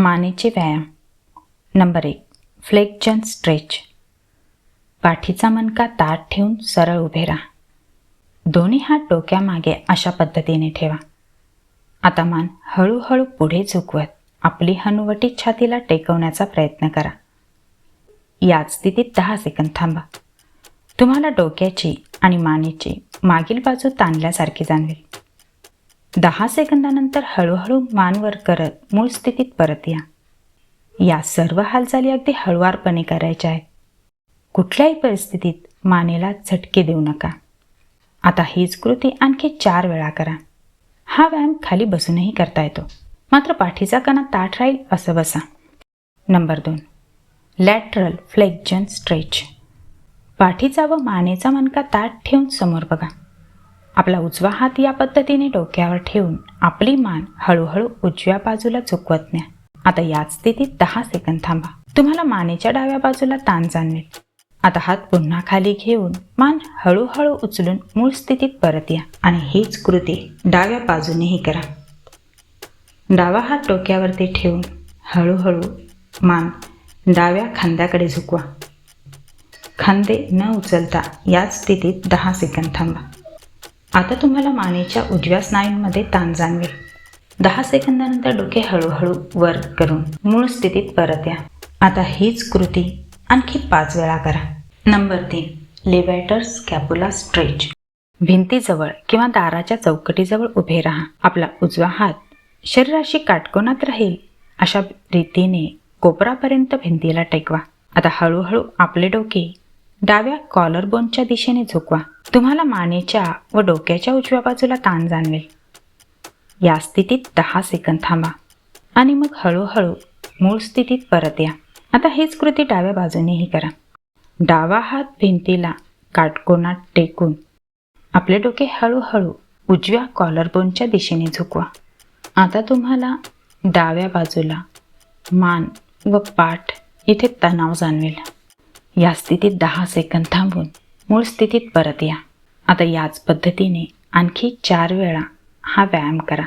मानेचे व्यायाम. नंबर एक फ्लेक्जन स्ट्रेच. पाठीचा मणका ताट ठेवून सरळ उभे राहा. दोन्ही हात डोक्यामागे अशा पद्धतीने ठेवा. आता मान हळूहळू पुढे झुकवत आपली हनुवटी छातीला टेकवण्याचा प्रयत्न करा. याच स्थितीत दहा सेकंद थांबा. तुम्हाला डोक्याची आणि मानेची मागील बाजू ताणल्यासारखी जाणवेल. दहा सेकंदानंतर हळूहळू मान वर करत मूळ स्थितीत परत या. या सर्व हालचाली अगदी हळुवारपणे करायच्या आहे कुठल्याही परिस्थितीत मानेला झटके देऊ नका. आता हीच कृती आणखी चार वेळा करा. हा व्यायाम खाली बसूनही करता येतो. मात्र पाठीचा कणा ताठ राहील असं बसा. नंबर दोन. लॅटरल फ्लेक्जन स्ट्रेच पाठीचा व मानेचा मणका ताठ ठेवून समोर बघा. आपला उजवा हात या पद्धतीने डोक्यावर ठेवून आपली मान हळूहळू उजव्या बाजूला झुकवत न्या. आता याच स्थितीत दहा सेकंद थांबा. तुम्हाला मानेच्या डाव्या बाजूला ताण जाणवेल. आता हात पुन्हा खाली घेऊन मान हळूहळू उचलून मूळ स्थितीत परत या आणि हीच कृती डाव्या बाजूनेही करा. डावा हात डोक्यावरती ठेवून हळूहळू मान डाव्या खांद्याकडे झुकवा. खांदे न उचलता याच स्थितीत दहा सेकंद थांबा. आता तुम्हाला मानेच्या उजव्या स्नायूंमध्ये ताण जाणवेल. दहा सेकंदानंतर डोके हळूहळू वर करून मूळ स्थितीत परत या. आता हीच कृती आणखी पाच वेळा करा. नंबर तीन लिव्हायटर स्कॅपुला स्ट्रेच. भिंतीजवळ किंवा दाराच्या चौकटीजवळ उभे राहा. आपला उजवा हात शरीराशी काटकोनात राहील. अशा रीतीने कोपरापर्यंत भिंतीला टेकवा. आता हळूहळू आपले डोके डाव्या कॉलरबोनच्या दिशेने झुकवा. तुम्हाला मानेच्या व डोक्याच्या उजव्या बाजूला ताण जाणवेल. या स्थितीत दहा सेकंद थांबा. आणि मग हळूहळू मूळ स्थितीत परत या. आता हीच कृती डाव्या बाजूनेही करा. डावा हात भिंतीला काटकोनात टेकून आपले डोके हळूहळू उजव्या कॉलरबोनच्या दिशेने झुकवा. आता तुम्हाला डाव्या बाजूला मान व पाठ इथे तणाव जाणवेल. या स्थितीत दहा सेकंद थांबून मूळ स्थितीत परत या. आता याच पद्धतीने आणखी चार वेळा हा व्यायाम करा.